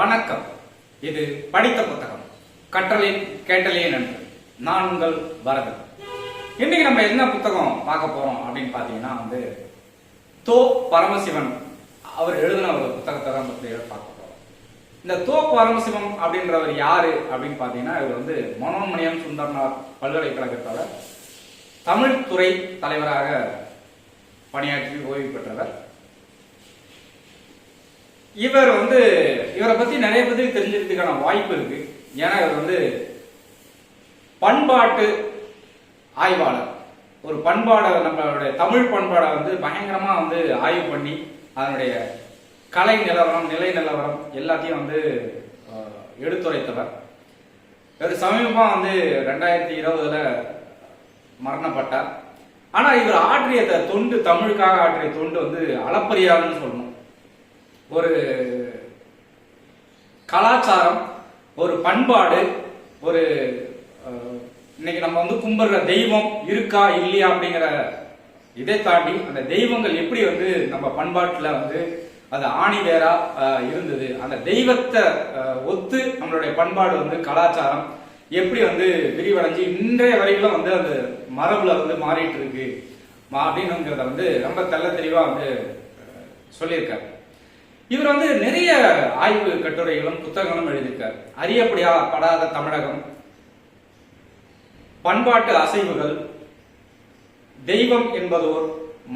வணக்கம். இது படித்த புத்தகம். கற்றலின் கேட்டலேன் என்று நான் உங்கள் பரதன். இன்னைக்கு நம்ம என்ன புத்தகம் பார்க்க போறோம் அப்படின்னு பார்த்தீங்கன்னா வந்து தோ பரமசிவன் அவர் எழுதின ஒரு புத்தகத்தை தான் பற்றி பார்க்க போறோம். இந்த தோ பரமசிவம் அப்படின்றவர் யாரு அப்படின்னு பார்த்தீங்கன்னா இவர் வந்து மனோன்மணியம் சுந்தரனார் பல்கலைக்கழகத்தோட தமிழ் துறை தலைவராக பணியாற்றி ஓய்வு பெற்றவர். இவர் வந்து இவரை பத்தி நிறைய பேருக்கு தெரிஞ்சுக்கிறதுக்கான வாய்ப்பு இருக்கு. ஏன்னா இவர் வந்து பண்பாட்டு ஆய்வாளர். ஒரு பண்பாடை நம்மளுடைய தமிழ் பண்பாடை வந்து பயங்கரமா வந்து ஆய்வு பண்ணி அதனுடைய கலை நிலவரம் நிலை நிலவரம் எல்லாத்தையும் வந்து எடுத்துரைத்தவர். இவர் சமீபமா வந்து ரெண்டாயிரத்தி இருபதுல மரணப்பட்டார். ஆனா இவர் ஆற்றிய த- தொண்டு தமிழுக்காக ஆற்றிய தொண்டு வந்து அளப்பரியாதுன்னு சொல்லணும் ஒரு கலாச்சாரம் ஒரு பண்பாடு ஒரு இன்னைக்கு நம்ம வந்து கும்பிடுற தெய்வம் இருக்கா இல்லையா அப்படிங்கிற இதை தாண்டி அந்த தெய்வங்கள் எப்படி வந்து நம்ம பண்பாட்டில் வந்து அது ஆணி இருந்தது. அந்த தெய்வத்தை ஒத்து நம்மளுடைய பண்பாடு வந்து கலாச்சாரம் எப்படி வந்து விரிவடைஞ்சு இன்றைய வரைக்கும் வந்து அந்த மரபுல வந்து மாறிட்டு இருக்கு. மா- அப்படின்னுங்கிறத வந்து ரொம்ப தெல்ல தெளிவா வந்து சொல்லியிருக்காரு. இவர் வந்து நிறைய ஆய்வு கட்டுரைகளும் புத்தகங்களும் எழுதியிருக்கார். அறியப்படியா படாத தமிழகம் பண்பாட்டு அசைவுகள் தெய்வம் என்பதோர்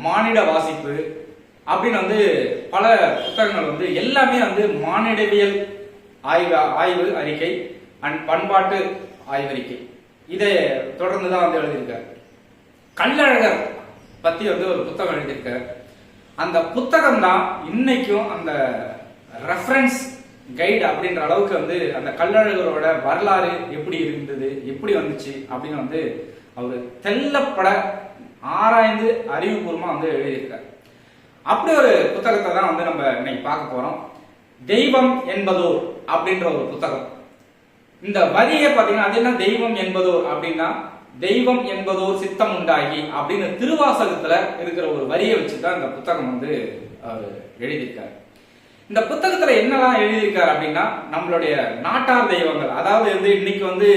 மானிட வாசிப்பு அப்படின்னு வந்து பல புத்தகங்கள் வந்து எல்லாமே வந்து மானிடவியல் ஆய்வு ஆய்வு அறிக்கை அண்ட் பண்பாட்டு ஆய்வறிக்கை. இதை தொடர்ந்து தான் வந்து எழுதியிருக்கார். கல்லழகர் பத்தி வந்து ஒரு புத்தகம் எழுதியிருக்கார். அந்த புத்தகம் தான் இன்னைக்கும் அந்த ரெஃபரன்ஸ் கைடு அப்படின்ற அளவுக்கு வந்து அந்த கல்லழகரோட வரலாறு எப்படி இருந்தது எப்படி வந்துச்சு அப்படின்னு வந்து அவர் தெல்லப்பட ஆராய்ந்து அறிவுபூர்வமா வந்து எழுதியிருக்கார். அப்படி ஒரு புத்தகத்தை தான் வந்து நம்ம இன்னைக்கு பார்க்க போறோம். தெய்வம் என்பதோர் அப்படின்ற ஒரு புத்தகம். இந்த வரியை பார்த்தீங்கன்னா அது என்ன தெய்வம் என்பதோர் அப்படின்னா தெய்வம் என்பதோர் சித்தம் உண்டாகி அப்படின்னு திருவாசகத்துல இருக்கிற ஒரு வரியை வச்சுதான் இந்த புத்தகம் வந்து அவர் எழுதியிருக்காரு. இந்த புத்தகத்துல என்னெல்லாம் எழுதியிருக்காரு அப்படின்னா நம்மளுடைய நாட்டார் தெய்வங்கள் அதாவது வந்து இன்னைக்கு வந்து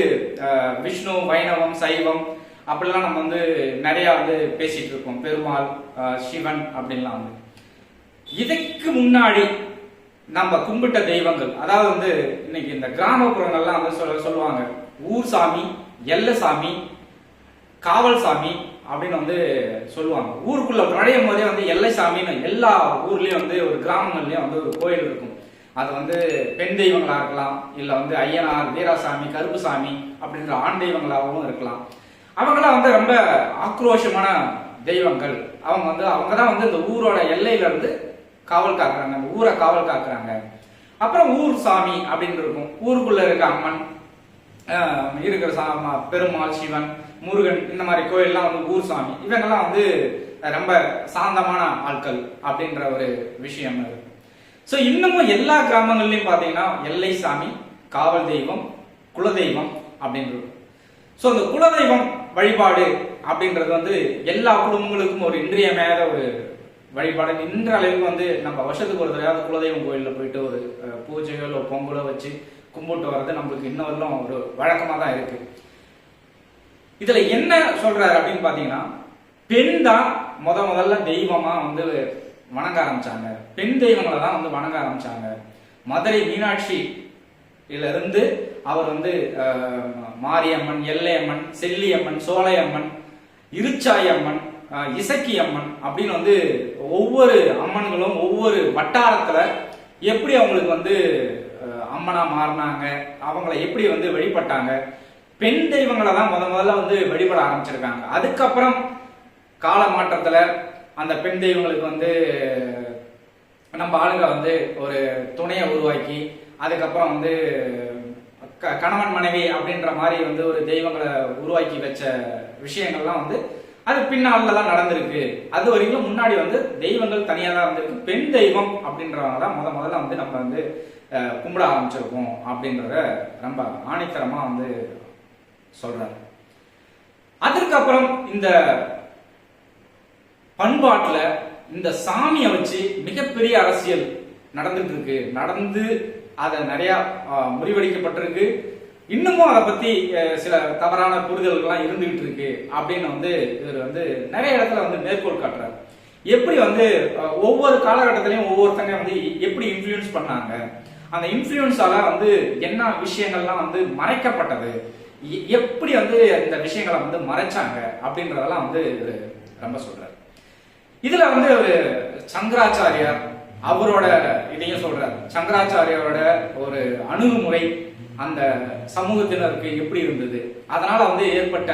விஷ்ணு வைணவம் சைவம் அப்படிலாம் நம்ம வந்து நிறைய வந்து பேசிட்டு இருக்கோம். பெருமாள் சிவன் அப்படின்லாம் வந்து. இதுக்கு முன்னாடி நம்ம கும்பிட்ட தெய்வங்கள் அதாவது வந்து இன்னைக்கு இந்த கிராமப்புறங்கள்லாம் வந்து சொல்ல சொல்லுவாங்க ஊர் சாமி எல்ல சாமி காவல் சாமி அப்படின்னு வந்து சொல்லுவாங்க. ஊருக்குள்ள நுழையும் போதே வந்து எல்லை சாமின்னு எல்லா ஊர்லயும் வந்து ஒரு கிராமங்கள்லயும் வந்து ஒரு கோயில் இருக்கும். அது வந்து பெண் தெய்வங்களா இருக்கலாம் இல்ல வந்து ஐயனார் வீராசாமி கருப்புசாமி அப்படின்ற ஆண் தெய்வங்களாகவும் இருக்கலாம். அவங்களாம் வந்து ரொம்ப ஆக்ரோஷமான தெய்வங்கள். அவங்க வந்து அவங்க தான் வந்து இந்த ஊரோட எல்லையில இருந்து காவல் காக்குறாங்க. அந்த ஊரை காவல் காக்குறாங்க. அப்புறம் ஊர் சாமி அப்படின்னு இருக்கும். ஊருக்குள்ள இருக்க அம்மன் இருக்கிற சா பெருமாள் சிவன் முருகன் இந்த மாதிரி கோயில்லாம் வந்து ஊர் சாமி. இவங்கெல்லாம் வந்து ரொம்ப சாந்தமான ஆட்கள் அப்படின்ற ஒரு விஷயம் அது. ஸோ இன்னமும் எல்லா கிராமங்கள்லையும் பார்த்தீங்கன்னா எல்லை சாமி காவல் தெய்வம் குலதெய்வம் அப்படின்றது. ஸோ அந்த குலதெய்வம் வழிபாடு அப்படின்றது வந்து எல்லா குடும்பங்களுக்கும் ஒரு இன்றியமையாத ஒரு வழிபாடு. இன்ற அளவுக்கு வந்து நம்ம வருஷத்துக்கு ஒரு தடவையாவது குலதெய்வம் கோயிலில் போயிட்டு ஒரு பூஜைகளோ பொங்கலோ வச்சு கும்பிட்டு வர்றது நம்மளுக்கு இன்ன வரலும் ஒரு வழக்கமாக தான் இருக்கு. இதுல என்ன சொல்றாரு அப்படின்னு பாத்தீங்கன்னா பெண் தான் முத முதல்ல தெய்வமா வந்து வணங்க ஆரம்பிச்சாங்க. பெண் தெய்வங்களை தான் வந்து வணங்க ஆரம்பிச்சாங்க. மதுரை மீனாட்சி இருந்து அவர் வந்து மாரியம்மன் எல்லையம்மன் செல்லியம்மன் சோலையம்மன் இருச்சாயம்மன் இசக்கி அம்மன் அப்படின்னு வந்து ஒவ்வொரு அம்மன்களும் ஒவ்வொரு வட்டாரத்துல எப்படி அவங்களுக்கு வந்து அம்மனா மாறினாங்க. அவங்கள எப்படி வந்து வழிபட்டாங்க? பெண் தெய்வங்களை தான் முத முதல்ல வந்து வழிபட ஆரம்பிச்சிருக்காங்க. அதுக்கப்புறம் கால மாற்றத்துல அந்த பெண் தெய்வங்களுக்கு வந்து நம்ம ஆளுங்க வந்து ஒரு துணையை உருவாக்கி அதுக்கப்புறம் வந்து க- கணவன் மனைவி அப்படின்ற மாதிரி வந்து ஒரு தெய்வங்களை உருவாக்கி வச்ச விஷயங்கள்லாம் வந்து அது பின்னால தான் நடந்திருக்கு. அது வரைக்கும் முன்னாடி வந்து தெய்வங்கள் தனியாக தான் இருந்திருக்கு. பெண் தெய்வம் அப்படின்றவங்க தான் முத முதல்ல வந்து நம்ம வந்து கும்பிட ஆரம்பிச்சிருக்கோம் அப்படின்றத ரொம்ப ஆணித்தரமாக வந்து சொல்றாரு. அதற்கப்புறம் இந்த பண்பாட்டில் இந்த சாமியை வச்சு மிகப்பெரிய அரசியல் நடந்துட்டு இருக்கு. நடந்து அதை நிறையா ஆஹ், முறிவடிக்கப்பட்டிருக்கு. இன்னமும் அதை பத்தி சில தவறான புரிதல்கள்லாம் இருந்துகிட்டு இருக்கு அப்படின்னு வந்து இவர் வந்து நிறைய இடத்துல வந்து மேற்கோள் காட்டுறாரு. எப்படி வந்து ஒவ்வொரு காலகட்டத்திலையும் ஒவ்வொருத்தங்க வந்து எப்படி இன்ஃப்ளூயன்ஸ் பண்ணாங்க? அந்த இன்ஃப்ளூயன்ஸால வந்து என்ன விஷயங்கள்லாம் வந்து மறைக்கப்பட்டது? எ- எப்படி வந்து இந்த விஷயங்களை வந்து மறைச்சாங்க? அப்படின்றதெல்லாம் வந்து ரொம்ப சொல்றாரு. இதுல வந்து ஒரு சங்கராச்சாரியார் அவரோட இதையும் சொல்றாரு. சங்கராச்சாரியாரோட ஒரு அணுகுமுறை அந்த சமூகத்தினருக்கு எப்படி இருந்தது? அதனால வந்து ஏற்பட்ட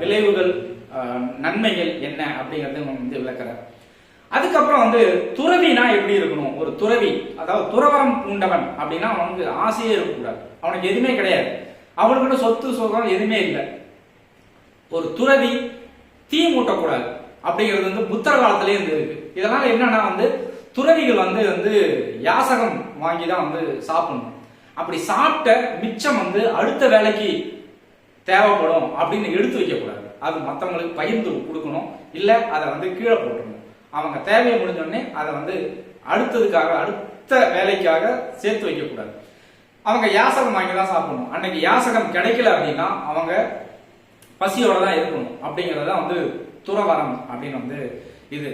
விளைவுகள் நன்மைகள் என்ன அப்படிங்கறது வந்து விளக்குறார். அதுக்கப்புறம் வந்து துறவினா எப்படி இருக்கணும்? ஒரு துறவி அதாவது துறவரம் பூண்டவன் அப்படின்னா அவனுக்கு ஆசையே இருக்கக்கூடாது. அவனுக்கு எதுவுமே கிடையாது. அவனுக்குன்னு சொத்து சுகம் எதுவுமே இல்லை. ஒரு துறவி தீ மூட்டக்கூடாது அப்படிங்கிறது வந்து புத்தர் காலத்திலே இருந்து இருக்கு இதனால என்னன்னா வந்து துறவிகள் வந்து வந்து யாசகம் வாங்கி தான் வந்து சாப்பிடணும். அப்படி சாப்பிட்ட மிச்சம் வந்து அடுத்த வேலைக்கு தேவைப்படும் அப்படின்னு எடுத்து வைக்கக்கூடாது. அது மற்றவங்களுக்கு பகிர்ந்து கொடுக்கணும். இல்லை அதை வந்து கீழே போட்டுடணும் அவங்க தேவையை முடிஞ்சோடனே அதை வந்து அடுத்ததுக்காக அடுத்த வேலைக்காக சேர்த்து வைக்கக்கூடாது. அவங்க யாசகம் வாங்கி தான் சாப்பிடணும். அன்னைக்கு யாசகம் கிடைக்கல அப்படின்னா அவங்க பசியோட தான் இருக்கணும். அப்படிங்கறது தான் வந்து துறவரம் அப்படின்னு வந்து இது.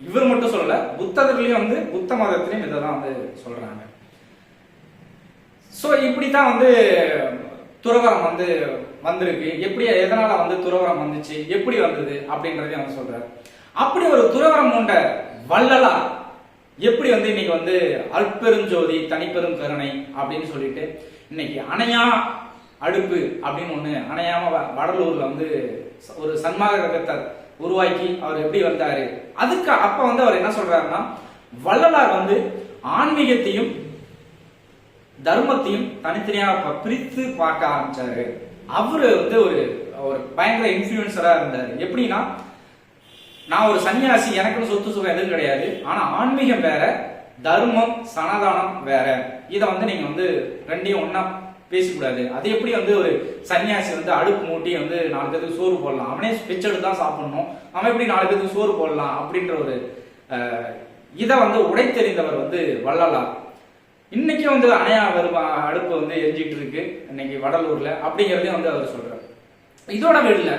இவர் மட்டும் சொல்லல புத்தகத்திலையும் வந்து புத்த மதத்திலையும் இதை தான் வந்து சொல்றாங்க. இப்படி தான் வந்து துறவரம் வந்து வந்திருக்கு. எப்படி எதனால வந்து துறவரம் வந்துச்சு? எப்படி வந்தது? அப்படின்றதையும் அவர் சொல்றாரு. அப்படி ஒரு துறவரம் கொண்ட வள்ளலார் எப்படி வந்து இன்னைக்கு வந்து அற்பெருஞ்சோதி தனிப்பெரும் கருணை அப்படின்னு சொல்லிட்டு இன்னைக்கு அணையா அடுப்பு அப்படின்னு ஒண்ணு அணையாம வ- வடலூர்ல வந்து ஒரு சன்மாக ரகத்தை உருவாக்கி அவர் எப்படி வந்தாரு? அதுக்கு அப்ப வந்து அவர் என்ன சொல்றாருன்னா வள்ளலார் வந்து ஆன்மீகத்தையும் தர்மத்தையும் தனித்தனியாக பிரித்து பார்க்க ஆரம்பிச்சாரு. அவரு வந்து ஒரு ஒரு பயங்கர இன்ஃபுளுசரா இருந்தாரு. எப்படின்னா நான் ஒரு சன்னியாசி எனக்குன்னு சொத்து சுகம் எதுவும் கிடையாது. ஆனா ஆன்மீகம் வேற தர்மம் சனாதானம் வேற. இதை வந்து நீங்க வந்து ரெண்டையும் ஒன்னா பேசக்கூடாது. அது எப்படி வந்து ஒரு சன்னியாசி வந்து அடுப்பு மூட்டி வந்து நாலு பேருக்கு சோறு போடலாம். அவனே பிச்சை தான் சாப்பிடணும். அவன் எப்படி நாலு பேருக்கு சோறு போடலாம் அப்படின்ற ஒரு இதை வந்து உடைத்தெறிந்தவர் வந்து வள்ளலார். இன்னைக்கு வந்து அணையா வருமா அடுப்பு வந்து எரிஞ்சிட்டு இருக்கு இன்னைக்கு வடலூர்ல அப்படிங்கிறதையும் வந்து அவர் சொல்றாரு. இதோட விடல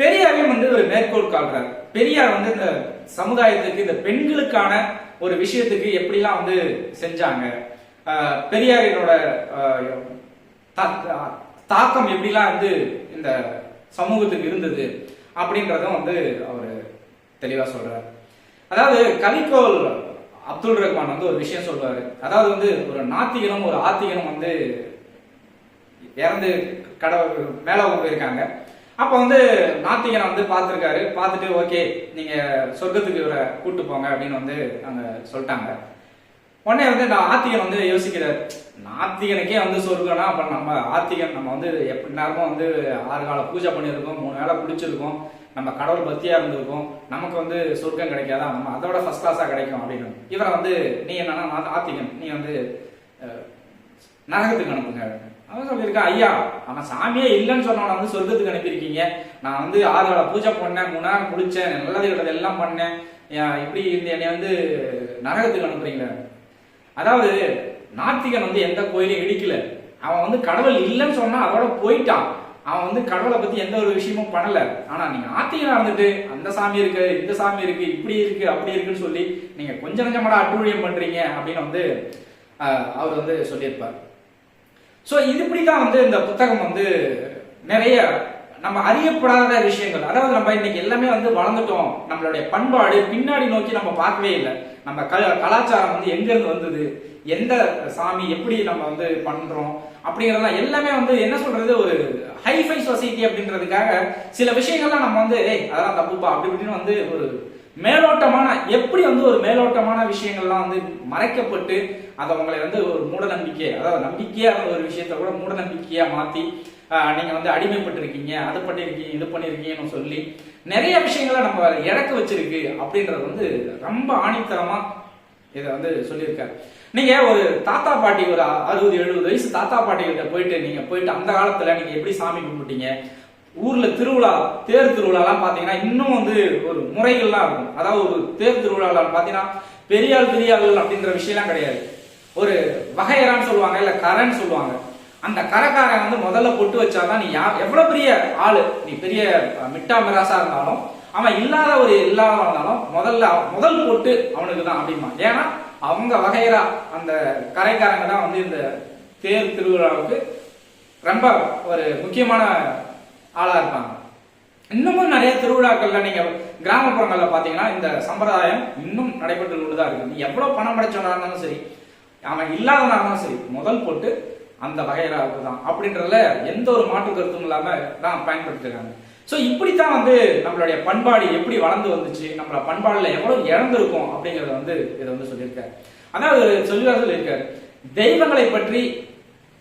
பெரியாரையும் வந்து ஒரு மேற்கோள் காட்டுறாரு. பெரியார் வந்து இந்த சமுதாயத்துக்கு இந்த பெண்களுக்கான ஒரு விஷயத்துக்கு எப்படிலாம் வந்து செஞ்சாங்க? பெரியாரினோட தாக்கம் எப்படிலாம் வந்து இந்த சமூகத்துக்கு இருந்தது அப்படின்றதும் வந்து அவர் தெளிவா சொல்றாரு. அதாவது கலிக்கோள் அப்துல் ரஹ்மான் வந்து ஒரு விஷயம் சொல்றாரு அதாவது வந்து ஒரு நாத்திகனும் ஒரு ஆத்திகனும் வந்து இறந்து கடவுள் மேல போயிருக்காங்க. அப்ப வந்து நாத்திகனை வந்து பார்த்துருக்காரு. பார்த்துட்டு ஓகே நீங்க சொர்க்கத்துக்கு இவரை கூட்டு போங்க அப்படின்னு வந்து அங்க சொல்லிட்டாங்க. உடனே வந்து நான் ஆத்திகன் வந்து யோசிக்கிறார். நாத்திகனுக்கே வந்து சொர்க்கம்னா அப்ப நம்ம ஆத்திகன் நம்ம வந்து எப்படி நேரமும் வந்து ஆறு கால பூஜை பண்ணியிருக்கோம் மூணு வேளை பிடிச்சிருக்கோம் நம்ம கடவுள் பக்தியா இருந்திருக்கும். நமக்கு வந்து சொர்க்கம் கிடைக்காதா? நம்ம அதோட ஃபர்ஸ்ட் கிளாஸா கிடைக்கும் அப்படின்னு. இவரை வந்து நீ என்னன்னா நான் ஆத்திகன். நீ வந்து நரகத்துக்கு அனுப்புங்க. அவன் சொல்லியிருக்கான் ஐயா அவன் சாமியே இல்லைன்னு சொன்னவன வந்து சொர்க்கத்துக்கு அனுப்பியிருக்கீங்க. நான் வந்து ஆறு பூஜை பண்ணேன் மூணு நேரம் குளிச்சேன் நல்லது கெட்டது எல்லாம் பண்ணேன். இப்படி இந்த என்னை வந்து நரகத்துக்கு அனுப்புறீங்களே. அதாவது நாத்திகன் வந்து எந்த கோயிலையும் இடிக்கல. அவன் வந்து கடவுள் இல்லைன்னு சொன்னா அதோட போயிட்டான். அவன் வந்து கடவுளை பத்தி எந்த ஒரு விஷயமும் பண்ணல. ஆனா நீங்க ஆத்திகனா இருந்துட்டு அந்த சாமி இருக்கு இந்த சாமி இருக்கு இப்படி இருக்கு அப்படி இருக்குன்னு சொல்லி நீங்க கொஞ்சம் கொஞ்சமாடா அட்டுழியம் பண்றீங்க அப்படின்னு வந்து அவர் வந்து சொல்லியிருப்பார். ஸோ இது இப்படிதான் வந்து இந்த புத்தகம் வந்து நிறைய நம்ம அறியப்படாத விஷயங்கள். அதாவது நம்ம இன்னைக்கு எல்லாமே வந்து வளர்ந்துட்டோம். நம்மளுடைய பண்பாடு பின்னாடி நோக்கி நம்ம பார்க்கவே இல்லை. நம்ம கலாச்சாரம் வந்து எங்க இருந்து வந்தது? எந்த சாமி எப்படி நம்ம வந்து பண்றோம்? அப்படிங்கறதெல்லாம் எல்லாமே வந்து என்ன சொல்றது? ஒரு ஹைஃபை சொசைட்டி அப்படின்றதுக்காக சில விஷயங்கள்லாம் நம்ம வந்து ஏய் அதெல்லாம் தப்புப்பா அப்படி இப்படின்னு வந்து ஒரு மேலோட்டமான எப்படி வந்து ஒரு மேலோட்டமான விஷயங்கள்லாம் வந்து மறைக்கப்பட்டு அதை உங்களை வந்து ஒரு மூட நம்பிக்கை அதாவது நம்பிக்கையான ஒரு விஷயத்த கூட மூட நம்பிக்கையா மாத்தி நீங்கள் வந்து அடிமைப்பட்டிருக்கீங்க அது பண்ணியிருக்கீங்க இது பண்ணியிருக்கீங்கன்னு சொல்லி நிறைய விஷயங்களை நம்ம இறக்க வச்சிருக்கு அப்படின்றது வந்து ரொம்ப ஆணித்தரமாக இதை வந்து சொல்லியிருக்காரு. நீங்கள் ஒரு தாத்தா பாட்டி ஒரு அறுபது எழுபது வயசு தாத்தா பாட்டிகிட்ட போயிட்டு நீங்கள் போயிட்டு அந்த காலத்தில் நீங்கள் எப்படி சாமி கும்பிட்டீங்க? ஊர்ல திருவிழா தேர் திருவிழாலாம் பாத்தீங்கன்னா இன்னும் வந்து ஒரு முறைகள்லாம் இருக்கும். அதாவது ஒரு தேர் திருவிழாலாம் பாத்தீங்கன்னா பெரியாள் பெரியாள் அப்படின்ற விஷயம்லாம் கிடையாது. ஒரு வகையரான்னு சொல்லுவாங்க இல்ல கரன்னு சொல்லுவாங்க. அந்த கரக்காரன் வந்து முதல்ல பொட்டு வச்சாதான் நீ யா எவ்வளவு பெரிய ஆளு? நீ பெரிய மிட்டா மிராசா இருந்தாலும் அவன் இல்லாத ஒரு இல்லாதவன் இருந்தாலும் முதல்ல அவ- முதல் பொட்டு அவனுக்கு தான் அப்படிமா ஏன்னா அவங்க வகையறா அந்த கரைக்காரங்க தான் வந்து இந்த தேர் திருவிழாவுக்கு ரொம்ப ஒரு முக்கியமான ஆளா இருப்பாங்க. இன்னமும் நிறைய திருவிழாக்கள்ல நீங்க கிராமப்புறங்கள்ல பாத்தீங்கன்னா இந்த சம்பிரதாயம் இன்னும் நடைபெற்று கொண்டுதான் இருக்கு. நீ எவ்வளவு பணம் படைச்சவனா இருந்தாலும் சரி அவன் இல்லாதவனா இருந்தாலும் சரி முதல் போட்டு அந்த வகையிலாவுக்கு தான் அப்படின்றதுல எந்த ஒரு மாற்று கருத்தும் இல்லாம தான் பயன்படுத்திருக்காங்க. சோ இப்படித்தான் வந்து நம்மளுடைய பண்பாடு எப்படி வளர்ந்து வந்துச்சு நம்மள பண்பாடுல எவ்வளவு இழந்திருக்கும் அப்படிங்கறத வந்து இதை வந்து சொல்லியிருக்காரு. அதாவது சொல்லிவார் சொல்லியிருக்காரு. தெய்வங்களை பற்றி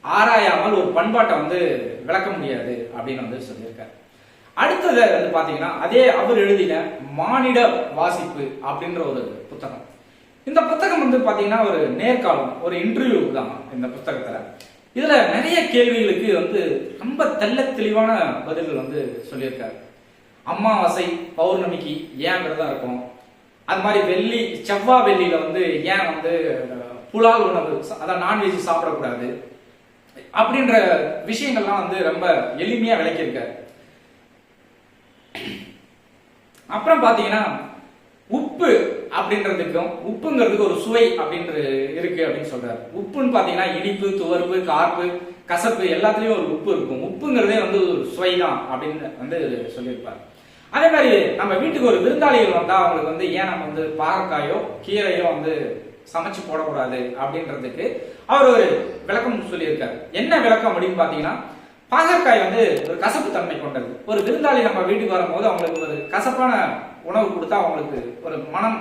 ஆராயாமல் ஒரு பண்பாட்டை வந்து விளக்க முடியாது அப்படின்னு வந்து சொல்லியிருக்காரு. அடுத்தது வந்து பாத்தீங்கன்னா அதே அவர் எழுதின மானிட வாசிப்பு அப்படின்ற ஒரு புத்தகம். இந்த புத்தகம் வந்து பாத்தீங்கன்னா ஒரு நேர்காலம் ஒரு இன்டர்வியூ தான் இந்த புத்தகத்துல. இதுல நிறைய கேள்விகளுக்கு வந்து ரொம்ப தெள்ள தெளிவான பதில்கள் வந்து சொல்லியிருக்காரு. அமாவாசை பௌர்ணமிக்கு ஏன் விரதம் இருக்கும். அது மாதிரி வெள்ளி செவ்வாய் வெள்ளியில வந்து ஏன் வந்து புலால் உணவு அதான் நான்வெஜ் சாப்பிடக்கூடாது அப்படின்ற விஷயங்கள்லாம் வந்து ரொம்ப எளிமையா விளக்கியிருக்காரு. அப்புறம் பாத்தீங்கன்னா உப்பு அப்படின்றதுக்கும் உப்புங்கிறதுக்கு ஒரு சுவை அப்படின்ற இருக்கு அப்படின்னு சொல்றாரு. உப்புன்னு பாத்தீங்கன்னா இனிப்பு துவர்ப்பு கார்ப்பு கசப்பு எல்லாத்துலயும் ஒரு உப்பு இருக்கும். உப்புங்கிறதே வந்து ஒரு சுவை தான் அப்படின்னு வந்து சொல்லியிருப்பாரு. அதே மாதிரி நம்ம வீட்டுக்கு ஒரு விருந்தாளிகள் வந்தா அவங்களுக்கு வந்து ஏன் நம்ம வந்து பாகக்காயோ கீரையோ வந்து சமைச்சு போடக்கூடாது அப்படின்றதுக்கு அவர் ஒரு விளக்கம் சொல்லியிருக்காரு. என்ன விளக்கம் அப்படின்னு பாத்தீங்கன்னா பாகற்காய் வந்து ஒரு கசப்பு தன்மை கொண்டது. ஒரு விருந்தாளி நம்ம வீட்டுக்கு வரும்போது அவங்களுக்கு ஒரு கசப்பான உணவு கொடுத்தா அவங்களுக்கு ஒரு மனம்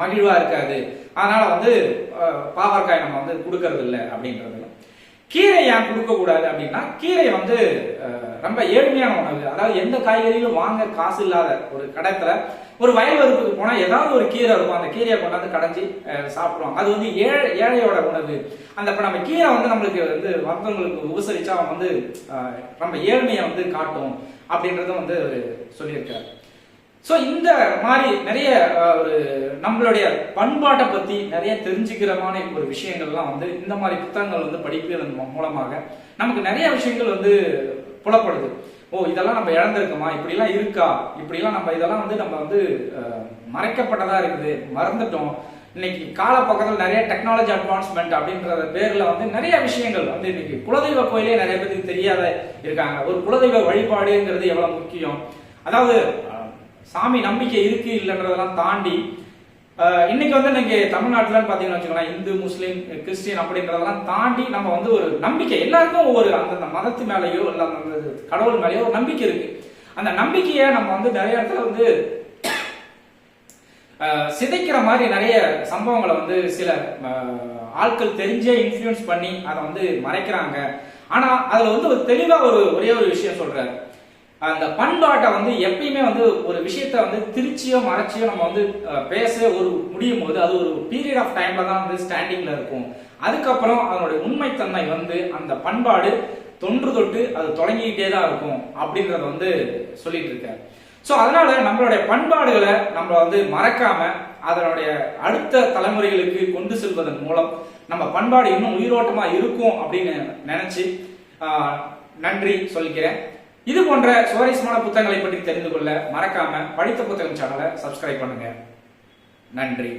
மகிழ்வா இருக்காது. அதனால வந்து பாவற்காய் நம்ம வந்து கொடுக்கறது இல்லை அப்படின்றது கீரை ஏன் கொடுக்க கூடாது அப்படின்னா கீரை வந்து ரொம்ப ஏழ்மையான உணவு. அதாவது எந்த காய்கறியும் வாங்க காசு இல்லாத ஒரு கடத்துல ஒரு வயல் வரப்புக்கு போனா ஏதாவது ஒரு கீரை இருக்கும். அந்த கீரையை கொண்டாந்து கடைஞ்சி சாப்பிடுவாங்க. அது வந்து ஏழை ஏழையோட உணவு. அந்த இப்ப நம்ம கீரை வந்து நம்மளுக்கு வந்து மருத்துவங்களுக்கு உபசரிச்சா அவன் வந்து ரொம்ப ஏழ்மையை வந்து காட்டும் அப்படின்றதும் வந்து சொல்லியிருக்காரு. ஸோ இந்த மாதிரி நிறைய ஒரு நம்மளுடைய பண்பாட்டை பத்தி நிறைய தெரிஞ்சுக்கிறமான ஒரு விஷயங்கள்லாம் வந்து இந்த மாதிரி புத்தகங்கள் வந்து படிப்பதன் மூலமாக நமக்கு நிறைய விஷயங்கள் வந்து புலப்படுது. ஓ இதெல்லாம் நம்ம இழந்திருக்கோமா? இப்படிலாம் இருக்கா? இப்படிலாம் நம்ம இதெல்லாம் வந்து நம்ம வந்து மறைக்கப்பட்டதா இருக்குது மறந்துட்டோம். இன்னைக்கு கால பக்கத்தில் நிறைய டெக்னாலஜி அட்வான்ஸ்மெண்ட் அப்படின்ற பேர்ல வந்து நிறைய விஷயங்கள் வந்து இன்னைக்கு குலதெய்வ கோயிலே நிறைய பேருக்கு தெரியாத இருக்காங்க. ஒரு குலதெய்வ வழிபாடுங்கிறது எவ்வளவு முக்கியம்? அதாவது சாமி நம்பிக்கை இருக்கு இல்லைன்றதெல்லாம் தாண்டி இன்னைக்கு வந்து நீங்க தமிழ்நாட்டில் பாத்தீங்கன்னு வச்சுக்கோங்களேன் இந்து முஸ்லீம் கிறிஸ்டியன் அப்படின்றதெல்லாம் தாண்டி நம்ம வந்து ஒரு நம்பிக்கை எல்லாருக்கும் ஒவ்வொரு அந்தந்த மதத்து மேலேயோ இல்ல அந்த கடவுள் மேலேயோ ஒரு நம்பிக்கை இருக்கு. அந்த நம்பிக்கையை நம்ம வந்து நிறைய இடத்துல வந்து சிதைக்கிற மாதிரி நிறைய சம்பவங்களை வந்து சில ஆட்கள் தெரிஞ்சே இன்ஃப்ளூயன்ஸ் பண்ணி அதை வந்து மறைக்கிறாங்க. ஆனா அதுல வந்து ஒரு தெளிவா ஒரு ஒரே ஒரு விஷயம் சொல்றாரு. அந்த பண்பாட்டை வந்து எப்பயுமே வந்து ஒரு விஷயத்த வந்து திருச்சியோ மறைச்சியோ நம்ம வந்து பேச ஒரு முடியும் போது அது ஒரு பீரியட் ஆஃப் டைம்ல தான் வந்து ஸ்டாண்டிங்ல இருக்கும். அதுக்கப்புறம் அதனுடைய உண்மைத்தன்மை வந்து அந்த பண்பாடு தொன்று தொட்டு அது தொடங்கிக்கிட்டே தான் இருக்கும் அப்படின்றத வந்து சொல்லிட்டு இருக்காரு. ஸோ அதனால நம்மளுடைய பண்பாடுகளை நம்ம வந்து மறக்காம அதனுடைய அடுத்த தலைமுறைகளுக்கு கொண்டு செல்வதன் மூலம் நம்ம பண்பாடு இன்னும் உயிரோட்டமா இருக்கும் அப்படின்னு நினைச்சு நன்றி சொல்லிக்கிறேன். இது போன்ற சுவாரஸ்யமான புத்தகங்களை பற்றி தெரிந்து கொள்ள மறக்காம படித்த புத்தகம் சேனலை சப்ஸ்கிரைப் பண்ணுங்க. நன்றி.